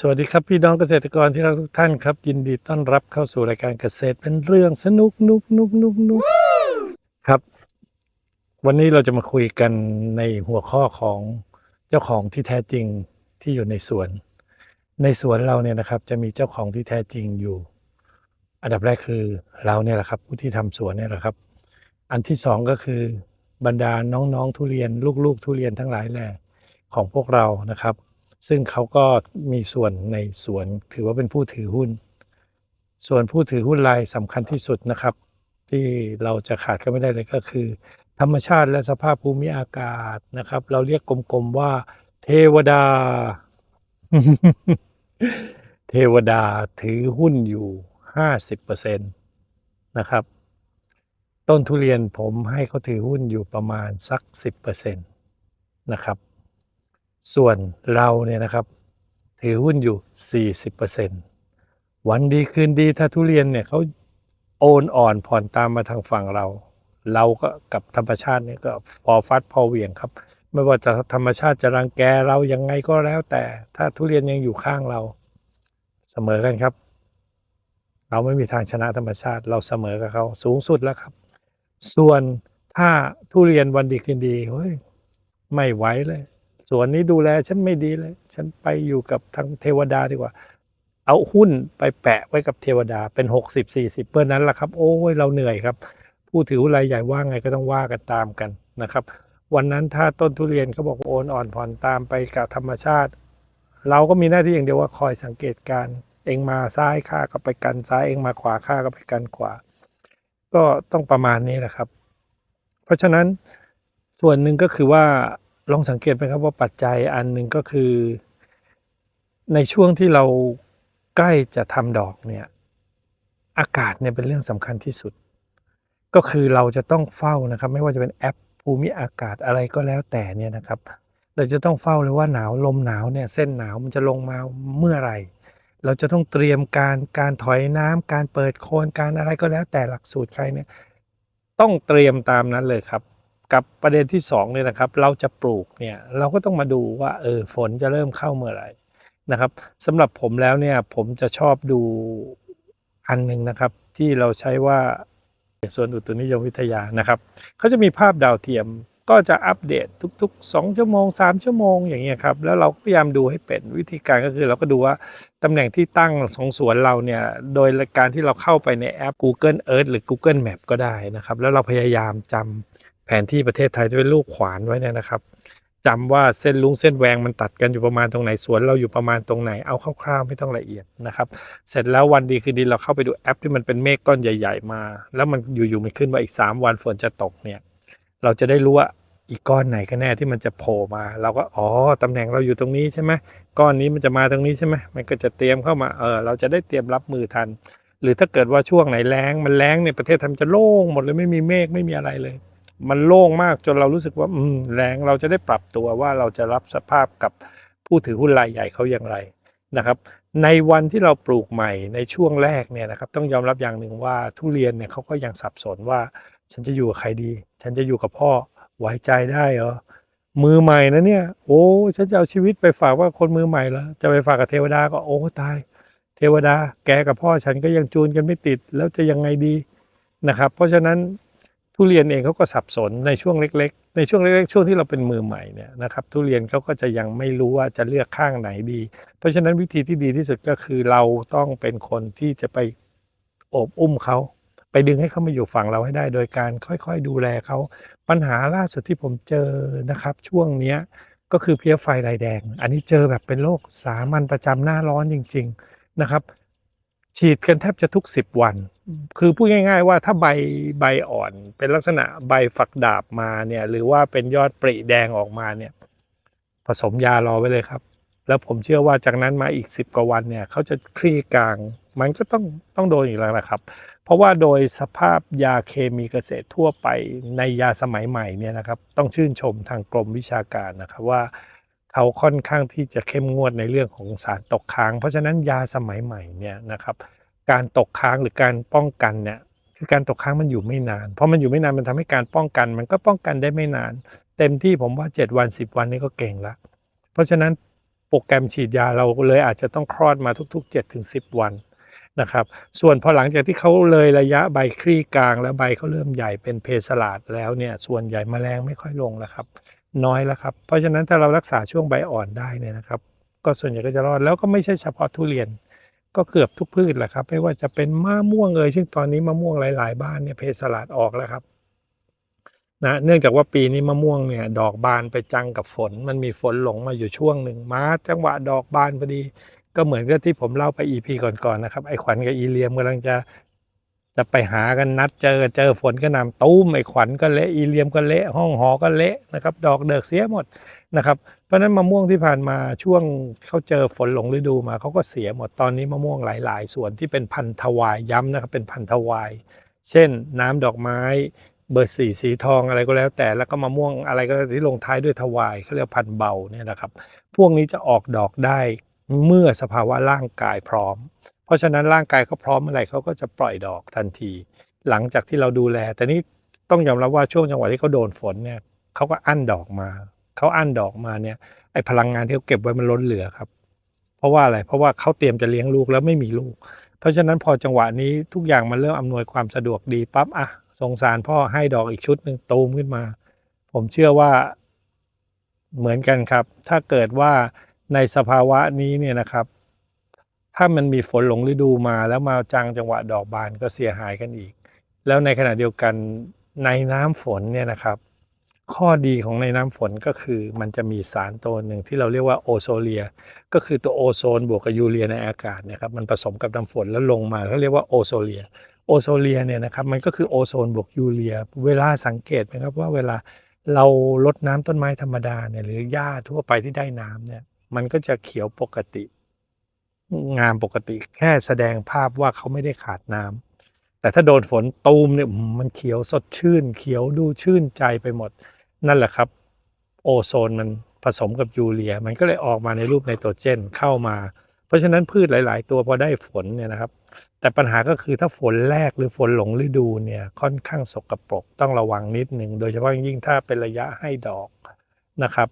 สวัสดีครับพี่น้องเกษตรกรที่รักทุกท่านครับ ยินดีต้อนรับเข้าสู่รายการเกษตรเป็นเรื่องสนุกนุกนุกนุกนุกครับ วันนี้เราจะมาคุยกันในหัวข้อของเจ้าของที่แท้จริงที่อยู่ในสวน ในสวนเราเนี่ยนะครับ จะมีเจ้าของที่แท้จริงอยู่ อันดับแรกคือเราเนี่ยแหละครับ ผู้ที่ทำสวนเนี่ยแหละครับ อันที่สองก็คือบรรดาน้องๆทุเรียนลูกๆ ทุเรียนทั้งหลายแหล่ของพวกเรานะครับ ซึ่งเขาก็มีส่วนในสวนถือว่าเป็นผู้ถือหุ้น ส่วนผู้ถือหุ้นรายสำคัญที่สุดนะครับ ที่เราจะขาดก็ไม่ได้เลยก็คือ ธรรมชาติและสภาพภูมิอากาศนะครับ เราเรียกกลมๆว่า เทวดา เทวดาถือหุ้นอยู่ 50%นะครับ ต้นทุเรียนผมให้เขาถือหุ้นอยู่ประมาณสัก 10%นะครับ ส่วนเราเนี่ยนะครับ ถือหุ้นอยู่ 40%วันดีคืนดีถ้าทุเรียนเนี่ยเขาโอนอ่อนผ่อนตามมาทางฝั่งเรา เราก็กับธรรมชาติเนี่ยก็พอฟัดพอเหวี่ยงครับ ไม่ว่าจะธรรมชาติจะรังแกเรายังไงก็แล้วแต่ ถ้าทุเรียนยังอยู่ข้างเรา เสมอกันครับ เราไม่มีทางชนะธรรมชาติเราเสมอกับเขาสูงสุดแล้วครับ ส่วนถ้าทุเรียนวันดีคืนดีเฮ้ยไม่ไหวเลย วนนี้ดูแลฉันไม่ดีเลย ฉันไปอยู่กับทางเทวดาดีกว่า เอาหุ้นไปแปะไว้กับเทวดาเป็น 60 40เพื่อนั้นแหละครับ โอ้ยเราเหนื่อยครับ ผู้ถือรายใหญ่ว่าไงก็ต้องว่ากันตามกันนะครับ วันนั้นถ้าต้นทุเรียนเขาบอกโอนอ่อนผ่อนตามไปกับธรรมชาติ เราก็มีหน้าที่อย่างเดียวว่าคอยสังเกตการเองมาซ้ายข้าก็ไปกันซ้ายเองมาขวาข้าก็ไปกันขวา ก็ต้องประมาณนี้แหละครับ เพราะฉะนั้นส่วนหนึ่งก็คือว่า ลองสังเกตไหมครับว่าปัจจัยอันหนึ่งก็คือ ในช่วงที่เราใกล้จะทำดอกเนี่ย อากาศเนี่ยเป็นเรื่องสำคัญที่สุด ก็คือเราจะต้องเฝ้านะครับ ไม่ว่าจะเป็นแอปภูมิอากาศอะไรก็แล้วแต่เนี่ยนะครับ เราจะต้องเฝ้าเลยว่าหนาวลมหนาวเนี่ยเส้นหนาวมันจะลงมาเมื่อไหร่ เราจะต้องเตรียมการการถอยน้ำการเปิดโคนการอะไรก็แล้วแต่หลักสูตรใครเนี่ยต้องเตรียมตามนั้นเลยครับ กับประเด็นที่สองเนี่ยนะครับ เราจะปลูกเนี่ยเราก็ต้องมาดูว่าเออฝนจะเริ่มเข้าเมื่อไหร่นะครับสำหรับผมแล้วเนี่ยผมจะชอบดูอันหนึ่งนะครับ ที่เราใช้ว่าส่วนอุตุนิยมวิทยานะครับเขาจะมีภาพดาวเทียมก็จะอัปเดตทุก ๆ 2 ชั่วโมง 3 ชั่วโมงอย่างเงี้ยครับแล้วเราก็พยายามดูให้เป็นวิธีการก็คือเราก็ดูว่าตำแหน่งที่ตั้งของสวนเราเนี่ยโดยการที่เราเข้าไปในแอป Google Earth หรือ Google Map ก็ได้นะครับ แล้วเราพยายามจำ แผนที่ประเทศไทยด้วยลูกขวานไว้เนี่ยนะครับจำว่าเส้นลุงเส้นแหวงมันตัดกันอยู่ประมาณตรงไหนสวนเราอยู่ประมาณตรงไหนเอาคร่าวๆไม่ต้องละเอียดนะครับ เสร็จแล้ววันดีคืนดีเราเข้าไปดูแอปที่มันเป็นเมฆก้อนใหญ่ ๆ มา แล้วมันอยู่ๆมันขึ้นว่าอีก 3 วันฝนจะตกเนี่ยเราจะได้รู้ว่าอีกก้อนไหนกันแน่ที่มันจะโผล่มาเราก็อ๋อตำแหน่งเราอยู่ตรงนี้ใช่ไหมก้อนนี้มันจะมาตรงนี้ใช่ไหมมันก็จะเตรียมเข้ามาเออเราจะได้เตรียมรับมือทัน หรือถ้าเกิดว่าช่วงไหนแล้งมันแล้งในยประเทศไทยมันจะโล่งหมดเลยไม่มีเมฆไม่มีอะไรเลย มันโล่งมากจนเรารู้สึกว่าอืมแรงเราจะได้ปรับตัวว่าเราจะรับสภาพกับผู้ถือหุ้นรายใหญ่เขาอย่างไรนะครับ ในวันที่เราปลูกใหม่ในช่วงแรกเนี่ยนะครับ ต้องยอมรับอย่างหนึ่งว่าทุเรียนเนี่ยเขาก็ยังสับสนว่า ฉันจะอยู่กับใครดี ฉันจะอยู่กับพ่อไว้ใจได้เหรอมือใหม่นะเนี่ย โอ้ฉันจะเอาชีวิตไปฝากว่าคนมือใหม่แล้วจะไปฝากกับเทวดาก็โอ้ตาย เทวดา แกกับพ่อฉันก็ยังจูนกันไม่ติดแล้วจะยังไงดีนะครับ เพราะฉะนั้น ทุเรียนเองเขาก็สับสนในช่วงเล็ก ๆ ในช่วงเล็กๆช่วงที่เราเป็นมือใหม่เนี่ยนะครับทุเรียนเขาก็จะยังไม่รู้ว่าจะเลือกข้างไหนดี เพราะฉะนั้นวิธีที่ดีที่สุดก็คือเราต้องเป็นคนที่จะไปโอบอุ้มเขาไปดึงให้เขามาอยู่ฝั่งเราให้ได้ โดยการค่อยๆ ดูแลเขาปัญหาล่าสุดที่ผมเจอนะครับ ช่วงเนี้ยก็คือเพลี้ยไฟลายแดง อันนี้เจอแบบเป็นโรคสามัญประจำหน้าร้อนจริง ๆนะครับ ฉีดกันแทบจะทุก10วัน คือพูดง่ายๆว่าถ้าใบใบอ่อนเป็นลักษณะใบฝักดาบมาเนี่ยหรือว่าเป็นยอดปริแดงออกมาเนี่ยผสมยารอไว้เลยครับ แล้วผมเชื่อว่าจากนั้นมาอีก10กว่าวันเนี่ยเขาจะคลี่กลาง มันก็ต้องต้องโดนอีกแล้วนะครับ เพราะว่าโดยสภาพยาเคมีเกษตรทั่วไปในยาสมัยใหม่เนี่ยนะครับ ต้องชื่นชมทางกรมวิชาการนะครับว่า เขาค่อนข้างที่จะเข้มงวดในเรื่องของสารตกค้าง เพราะฉะนั้นยาสมัยใหม่เนี่ยนะครับการตกค้างหรือการป้องกันเนี่ยคือการตกค้างมันอยู่ไม่นาน เพราะมันอยู่ไม่นานมันทำให้การป้องกัน มันก็ป้องกันได้ไม่นาน เต็มที่ผมว่า 7 วัน 10 วันนี่ก็เก่งละเพราะฉะนั้นโปรแกรมฉีดยาเราเลยอาจจะต้องคลอดมาทุก ๆ7-10ถึง10 วันนะครับส่วนพอหลังจากที่เขาเลยระยะใบคลี่กลางแล้วใบเขาเริ่มใหญ่เป็นเพสลาดแล้วเนี่ยส่วนใหญ่แมลงไม่ค่อยลงแล้วครับ น้อยแล้วครับ เพราะฉะนั้นถ้าเรารักษาช่วงใบอ่อนได้เนี่ยนะครับ ก็ส่วนใหญ่ก็จะรอดแล้วก็ไม่ใช่เฉพาะทุเรียน ก็เกือบทุกพืชแหละครับ ไม่ว่าจะเป็นมะม่วงเอ่ยซึ่งตอนนี้มะม่วงหลาย ๆ บ้านเนี่ยเพสลาดออกแล้วครับนะเนื่องจากว่าปีนี้มะม่วงเนี่ยดอกบานไปจังกับฝน มันมีฝนหลงมาอยู่ช่วงหนึ่งมาจังหวะดอกบานพอดี ก็เหมือนกับที่ผมเล่าไปอีพีก่อนๆนะครับไอ้ขวัญกับอีเลียมกำลังจะ จะไปหากันนัดเจอเจอฝนก็นำตุ้มไอ้ขวัญก็เละอีเลียมก็เละห้องหอก็เละนะครับดอกเดิกเสียหมดนะครับเพราะฉะนั้นมะม่วงที่ผ่านมาช่วงเขาเจอฝนหลงฤดูมาเขาก็เสียหมดตอนนี้มะม่วงหลาย ๆ ส่วนที่เป็นพันธุ์ถวายย้ำนะครับเป็นพันธุ์ถวาย เช่นน้ำดอกไม้เบอร์สี่สีทองอะไรก็แล้ว แต่แล้วก็มะม่วงอะไรก็แล้วที่ลงท้ายด้วยถวายเขาเรียกพันธ์เบาเนี่ยนะครับ พวกนี้จะออกดอกได้เมื่อสภาวะร่างกายพร้อมเพราะฉะนั้นร่างกายเขาพร้อมเมื่อไหร่เขาก็จะปล่อยดอกทันที หลังจากที่เราดูแล แต่นี้ต้องยอมรับว่าช่วงจังหวะที่เขาโดนฝนเนี่ยเขาก็อั้นดอกมาเขาอั้นดอกมาเนี่ยไอพลังงานที่เขาเก็บไว้มันล้นเหลือครับ เพราะว่าอะไรเพราะว่าเขาเตรียมจะเลี้ยงลูกแล้วไม่มีลูก เพราะฉะนั้นพอจังหวะนี้ทุกอย่างมันเริ่มอำนวยความสะดวกดีปั๊บอะสงสารพ่อให้ดอกอีกชุดหนึ่งตูมขึ้นมา ผมเชื่อว่าเหมือนกันครับ ถ้าเกิดว่าในสภาวะนี้เนี่ยนะครับ ถ้ามันมีฝนหลงฤดูมาแล้วมาจังจังหวะดอกบานก็เสียหายกันอีก แล้วในขณะเดียวกันในน้ำฝนเนี่ยนะครับ ข้อดีของในน้ำฝนก็คือมันจะมีสารตัวหนึ่งที่เราเรียกว่าโอโซเลีย ก็คือตัวโอโซนบวกกับยูเรียในอากาศเนะครับมันผสมกับน้ำฝนแล้วลงมาเขาเรียกว่าโอโซเลียโอโซเลียเนี่ยนะครับมันก็คือโอโซนบวกยูเรีย เวลาสังเกตไหมครับว่าเวลาเราลดน้ำต้นไม้ธรรมดาเนี่ยหรือหญ้าทั่วไปที่ได้น้ำเนี่ยมันก็จะเขียวปกติ งามปกติแค่แสดงภาพว่าเขาไม่ได้ขาดน้ำแต่ถ้าโดนฝนตูมเนี่ยมันเขียวสดชื่น เขียวดูชื่นใจไปหมด นั่นแหละครับ โอโซนมันผสมกับยูเรีย มันก็เลยออกมาในรูปไนโตรเจนเข้ามา เพราะฉะนั้นพืชหลาย ๆ ตัวพอได้ฝนเนี่ยนะครับ แต่ปัญหาก็คือถ้าฝนแรกหรือฝนหลงฤดูเนี่ยค่อนข้างสกรปรกต้องระวังนิดหนึ่งโดยเฉพาะยิ่งถ้าเป็นระยะให้ดอกนะครับ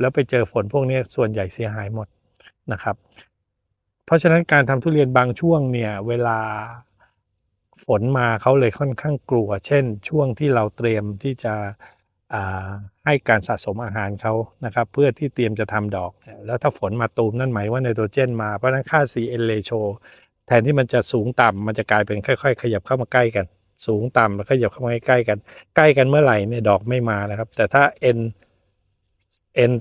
แล้วไปเจอฝนพวกนี้ส่วนใหญ่เสียหายหมดนะครับ เพราะฉะนั้นการทำทุเรียนบางช่วงเนี่ยเวลาฝนมาเขาเลยค่อนข้างกลัว เช่น ช่วงที่เราเตรียมที่จะให้การสะสมอาหารเขานะครับ เพื่อที่เตรียมจะทำดอก แล้วถ้าฝนมาตูมนั่นหมายว่าไนโตรเจนมาเพราะนั้นค่า CN ratio แทนที่มันจะสูงต่ำมันจะกลายเป็นค่อย ๆ ขยับเข้ามาใกล้กัน สูงต่ำแล้วขยับเข้ามาใกล้กัน ใกล้กันเมื่อไหร่เนี่ยดอกไม่มานะครับ แต่ถ้า n n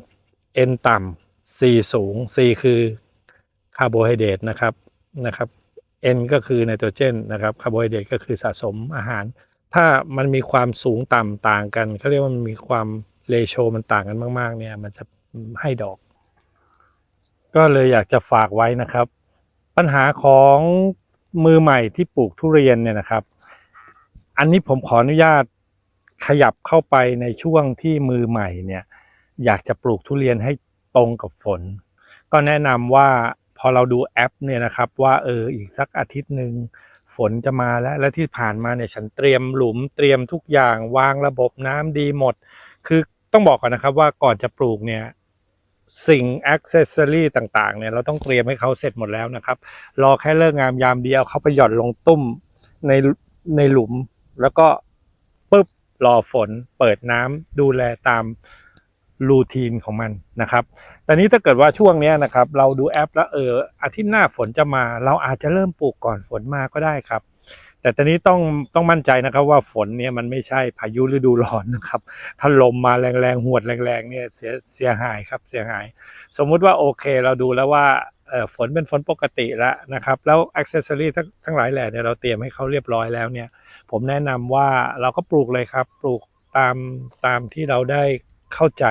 n ต่ำ c สูง c คือ คาร์โบไฮเดรตนะครับนะครับ n ก็คือไนโตรเจนนะครับคาร์โบไฮเดรตก็คือสะสมอาหาร ถ้ามันมีความสูงต่ำต่างกันเขาเรียกว่ามันมีความเลโชมันต่างกันมาก ๆ เนี่ยมันจะให้ดอก ก็เลยอยากจะฝากไว้นะครับ ปัญหาของมือใหม่ที่ปลูกทุเรียนเนี่ยนะครับ อันนี้ผมขออนุญาตขยับเข้าไปในช่วงที่มือใหม่เนี่ย อยากจะปลูกทุเรียนให้ตรงกับฝน ก็แนะนำว่า พอเราดูแอปเนี่ยนะครับว่าเอออีกสักอาทิตย์หนึ่งฝนจะมาแล้ว และที่ผ่านมาเนี่ยฉันเตรียมหลุมเตรียมทุกอย่างวางระบบน้ำดีหมด คือต้องบอกก่อนนะครับว่าก่อนจะปลูกเนี่ยสิ่งอ็อกเซสซอรี่ต่างๆเนี่ยเราต้องเตรียมให้เขาเสร็จหมดแล้วนะครับ รอแค่เลิกงามยามเดีเอาเขาไปหย่อนลงตุ้มในในหลุม แล้วก็ปุ๊บรอฝนเปิดน้ำดูแลตาม รูทีนของมันนะครับ แต่นี้ถ้าเกิดว่าช่วงนี้นะครับ เราดูแอปแล้วเอออาทิตย์หน้าฝนจะมา เราอาจจะเริ่มปลูกก่อนฝนมาก็ได้ครับ แต่ตอนนี้ต้องต้องมั่นใจนะครับว่าฝนเนี่ยมันไม่ใช่พายุฤดูร้อนนะครับ ถ้าลมมาแรงๆหวดแรงๆเนี่ยเสียเสียหายครับเสียหาย สมมุติว่าโอเคเราดูแล้วว่าเออฝนเป็นฝนปกติแล้วนะครับ แล้วอ็อกเซสซอรี่ทั้งทั้งหลายแหล่เนี่ยเราเตรียมให้เขาเรียบร้อยแล้วเนี่ย ผมแนะนำว่าเราก็ปลูกเลยครับ ปลูกตามตามที่เราได้ เข้าใจ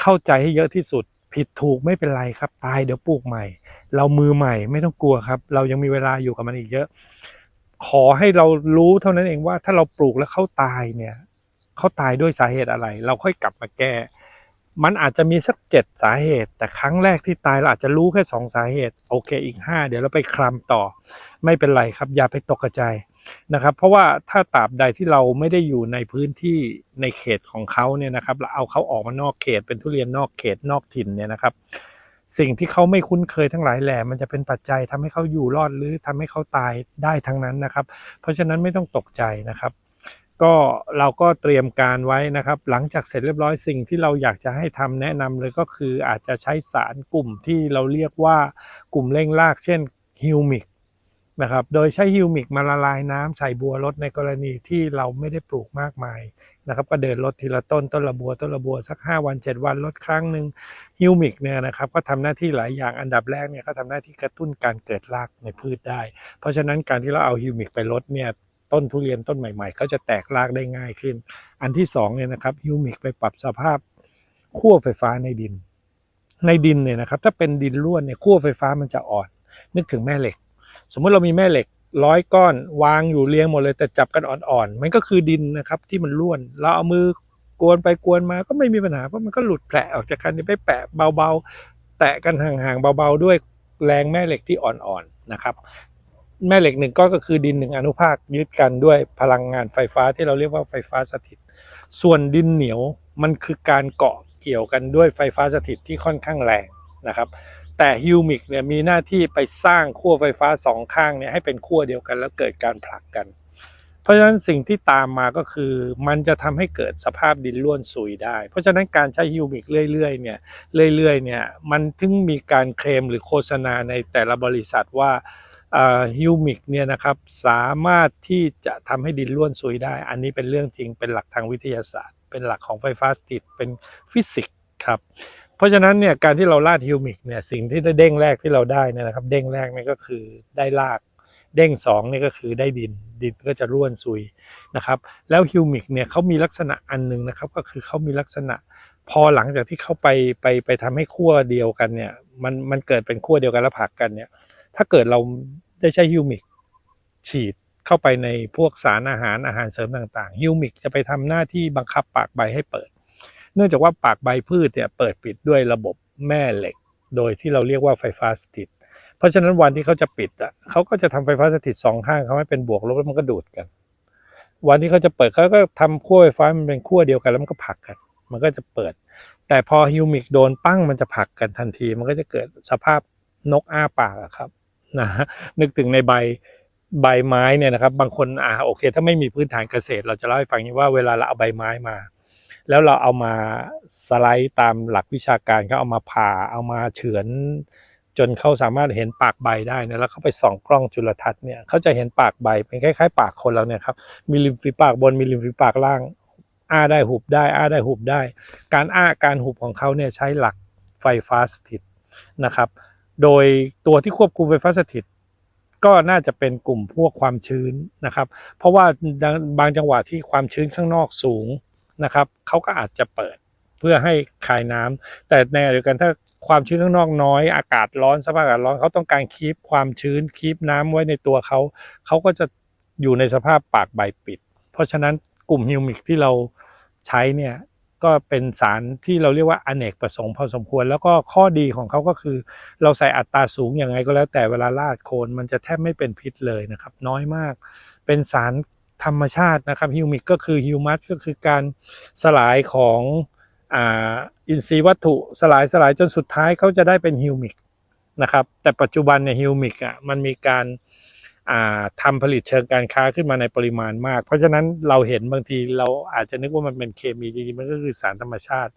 เข้าใจให้เยอะที่สุด ผิดถูกไม่เป็นไรครับ ตายเดี๋ยวปลูกใหม่ เรามือใหม่ไม่ต้องกลัวครับ เรายังมีเวลาอยู่กับมันอีกเยอะ ขอให้เรารู้เท่านั้นเองว่าถ้าเราปลูกแล้วเขาตายเนี่ยเขาตายด้วยสาเหตุอะไร เราค่อยกลับมาแก้ มันอาจจะมีสักเจ็ดสาเหตุ แต่ครั้งแรกที่ตายเราอาจจะรู้แค่สองสาเหตุ โอเคอีกห้าเดี๋ยวเราไปคลำต่อ ไม่เป็นไรครับ อย่าไปตกกระจาย นะครับ เพราะว่าถ้าตราบใดที่เราไม่ได้อยู่ในพื้นที่ในเขตของเขาเนี่ยนะครับเราเอาเขาออกมานอกเขต เป็นทุเรียนนอกเขตนอกถิ่นเนี่ยนะครับ สิ่งที่เขาไม่คุ้นเคยทั้งหลายแหล่มันจะเป็นปัจจัยทำให้เขาอยู่รอดหรือทำให้เขาตายได้ทั้งนั้นนะครับ เพราะฉะนั้นไม่ต้องตกใจนะครับก็เราก็เตรียมการไว้นะครับ หลังจากเสร็จเรียบร้อยสิ่งที่เราอยากจะให้ทำแนะนำเลยก็คืออาจจะใช้สารกลุ่มที่เราเรียกว่ากลุ่มเร่งราก เช่นฮิวมิก นะครับ โดยใช้ฮิวมิกมาละลายน้ำใส่บัวรดในกรณีที่เราไม่ได้ปลูกมากมายนะครับก็เดินรดทีละต้นต้นละบัวต้นละบัวสัก 5 วัน 7 วันรดครั้งหนึ่งฮิวมิกเนี่ยนะครับก็ทำหน้าที่หลายอย่างอันดับแรกเนี่ยก็ทำหน้าที่กระตุ้นการเกิดรากในพืชได้ เพราะฉะนั้นการที่เราเอาฮิวมิกไปลดเนี่ยต้นทุเรียนต้นใหม่ๆ ก็จะแตกรากได้ง่ายขึ้น อันที่สองเนี่ยนะครับฮิวมิกไปปรับสภาพขั้วไฟฟ้าในดิน ในดินเนี่ยนะครับถ้าเป็นดินร่วนเนี่ยขั้วไฟฟ้ามันจะอ่อน นึกถึงแม่เหล็ก สมมุติเรามีแม่เหล็กร้อยก้อน วางอยู่เรียงหมดเลย แต่จับกันอ่อนๆ มันก็คือดินนะครับ ที่มันร่วน เราเอามือกวนไปกวนมาก็ไม่มีปัญหาเพราะมันก็หลุดแผลออกจากกันไปแปะเบาๆ แตะกันห่างๆเบาๆ ด้วยแรงแม่เหล็กที่อ่อนๆนะครับ แม่เหล็กหนึ่งก้อนก็คือดินหนึ่งอนุภาคยึดกันด้วยพลังงานไฟฟ้าที่เราเรียกว่าไฟฟ้าสถิต ส่วนดินเหนียวมันคือการเกาะเกี่ยวกันด้วยไฟฟ้าสถิตที่ค่อนข้างแรงนะครับ แต่ฮิวมิกเนี่ยมีหน้าที่ไปสร้างขั้วไฟฟ้าสองข้างเนี่ยให้เป็นขั้วเดียวกันแล้วเกิดการผลักกัน เพราะฉะนั้นสิ่งที่ตามมาก็คือ มันจะทำให้เกิดสภาพดินร่วนซุยได้ เพราะฉะนั้นการใช้ฮิวมิกเรื่อยๆเนี่ยเรื่อยๆเนี่ยมันถึงมีการเคลมหรือโฆษณาในแต่ละบริษัทว่าฮิวมิกเนี่ยนะครับสามารถที่จะทำให้ดินร่วนซุยได้ อันนี้เป็นเรื่องจริงเป็นหลักทางวิทยาศาสตร์ เป็นหลักของไฟฟ้าสถิตเป็นฟิสิกส์ครับ เพราะฉะนั้นเนี่ยการที่เราลาดฮิวมิกเนี่ยสิ่งที่ได้เด้งแรกที่เราได้เนยนะครับ เด้งแรกนี่ก็คือได้รากเด้งสองนี่ก็คือได้ดินดินก็จะร่วนซุยนะครับแล้วฮิวมิกเนี่ยเขามีลักษณะอันหนึ่งนะครับก็คือเขามีลักษณะ พอหลังจากที่เขาไปไปไปทำให้ขั้วเดียวกันเนี่ยมันมันเกิดเป็นขั้วเดียวกันแล้วผักกันเนี่ยถ้าเกิดเราได้ใช้ฮิวมิกฉีดเข้าไปในพวกสารอาหารอาหารเสริมต่างๆฮิวมิกจะไปทำหน้าที่บังคับปากใบให้เปิด เนื่องจากว่าปากใบพืชเนี่ยเปิดปิดด้วยระบบแม่เหล็ก โดยที่เราเรียกว่าไฟฟ้าสถิต เพราะฉะนั้นวันที่เขาจะปิดอะเขาก็จะทำไฟฟ้าสถิตสองข้างเขาให้เป็นบวกลบแล้วมันก็ดูดกัน วันที่เขาจะเปิดเขาก็ทำขั้วไฟฟ้ามันเป็นขั้วเดียวกันแล้วมันก็ผลักกัน มันก็จะเปิด แต่พอฮิวมิกโดนปั้งมันจะผลักกันทันที มันก็จะเกิดสภาพนกอ้าปากครับนะฮะนึกถึงในใบใบไม้เนี่ยนะครับ บางคนอ่าโอเค ถ้าไม่มีพื้นฐานเกษตร เราจะเล่าให้ฟังว่าเวลาเราเอาใบไม้มา แล้วเราเอามาสไลด์ตามหลักวิชาการเขาเอามาผ่าเอามาเฉือน จนเขาสามารถเห็นปากใบได้นี่ยแล้วเขาไปส่องกล้องจุลทรรศน์เนี่ยเขาจะเห็นปากใบเป็นคล้ายๆ ปากคนเราเนี่ยครับมีริมฝีปากบนมีริมฝีปากล่าง อ้าได้หุบได้ อ้าได้หุบได้ การอ้าการหุบของเขาเนี่ยใช้หลักไฟฟ้าสถิตนะครับ โดยตัวที่ควบคุมไฟฟ้าสถิตก็น่าจะเป็นกลุ่มพวกความชื้นนะครับ เพราะว่าบางจังหวะที่ความชื้นข้างนอกสูง นะครับเขาก็อาจจะเปิดเพื่อให้คายน้ำแต่ในเดียวกันถ้าความชื้นข้างนอกน้อย อากาศร้อนสภาพอากาศร้อนเขาต้องการคีบความชื้นคีบน้ำไว้ในตัวเขาเขาก็จะอยู่ในสภาพปากใบปิด เพราะฉะนั้นกลุ่มฮิวมิกที่เราใช้เนี่ยก็เป็นสารที่เราเรียกว่าอเนกประสงค์พอสมควร แล้วก็ข้อดีของเขาก็คือ เราใส่อัตราสูงอย่างไรก็แล้วแต่เวลาลาดโคนมันจะแทบไม่เป็นพิษเลยนะครับ น้อยมาก เป็นสาร ธรรมชาตินะครับฮิวมิกก็คือฮิวมัสก็คือการสลายของอินทรีย์วัตถุสลายสลายจนสุดท้ายเขาจะได้เป็นฮิวมิกนะครับแต่ปัจจุบันเนี่ยฮิวมิกอะมันมีการาทำผลิตเชิงการค้าขึ้นมาในปริมาณมาก เพราะฉะนั้นเราเห็นบางทีเราอาจจะนึกว่ามันเป็นเคมีจริงๆมันก็คือสารธรรมชาติ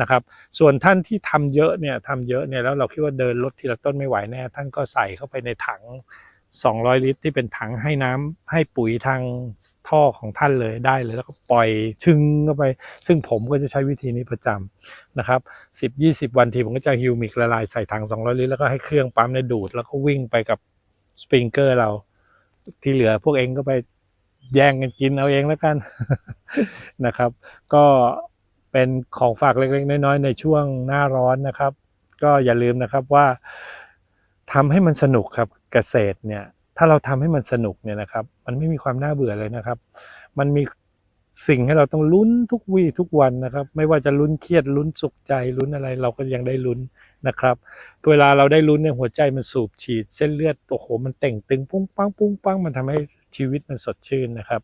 นะครับ ส่วนท่านที่ทำเยอะเนี่ยทำเยอะเนี่ยแล้วเราคิดว่าเดินรถทีละต้นไม่ไหวแน่ท่านก็ใส่เข้าไปในถัง 200 ลิตร ที่เป็นถังให้น้ำให้ปุ๋ยทางท่อของท่านเลยได้เลย แล้วก็ปล่อยชึงเข้าไป ซึ่งผมก็จะใช้วิธีนี้ประจำนะครับ 10-20 วันทีผมก็จะฮิวมิกละลายใส่ถัง 200 ลิตร แล้วก็ให้เครื่องปั๊มในยดูด แล้วก็วิ่งไปกับสปริงเกอร์เรา ที่เหลือพวกเองก็ไปแย่งกันกินเอาเองแล้วกันนะครับ ก็เป็นของฝากเล็กๆ น้อยๆ ในช่วงหน้าร้อนนะครับ ก็อย่าลืมนะครับว่า ทำให้มันสนุกครับเกษตรเนี่ยถ้าเราทำให้มันสนุกเนี่ยนะครับ มันไม่มีความน่าเบื่อเลยนะครับ มันมีสิ่งให้เราต้องลุ้นทุกวี่ทุกวันนะครับ ไม่ว่าจะลุ้นเครียดลุ้นสุขใจลุ้นอะไร เราก็ยังได้ลุ้นนะครับเวลาเราได้ลุ้นเนี่ยหัวใจมันสูบฉีด เส้นเลือดโอ้โหมันเต่งตึงปุ้งปังปุ้งปังมันทำให้ ชีวิตมันสดชื่นนะครับ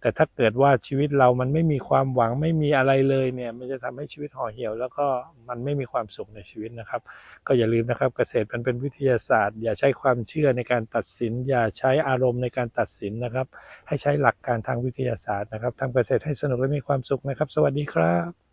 แต่ถ้าเกิดว่าชีวิตเรามันไม่มีความหวังไม่มีอะไรเลยเนี่ย มันจะทำให้ชีวิตห่อเหี่ยว แล้วก็มันไม่มีความสุขในชีวิตนะครับ ก็อย่าลืมนะครับเกษตรมันเป็นวิทยาศาสตร์ อย่าใช้ความเชื่อในการตัดสิน อย่าใช้อารมณ์ในการตัดสินนะครับ ให้ใช้หลักการทางวิทยาศาสตร์นะครับทำเกษตรให้สนุกและมีความสุขนะครับ สวัสดีครับ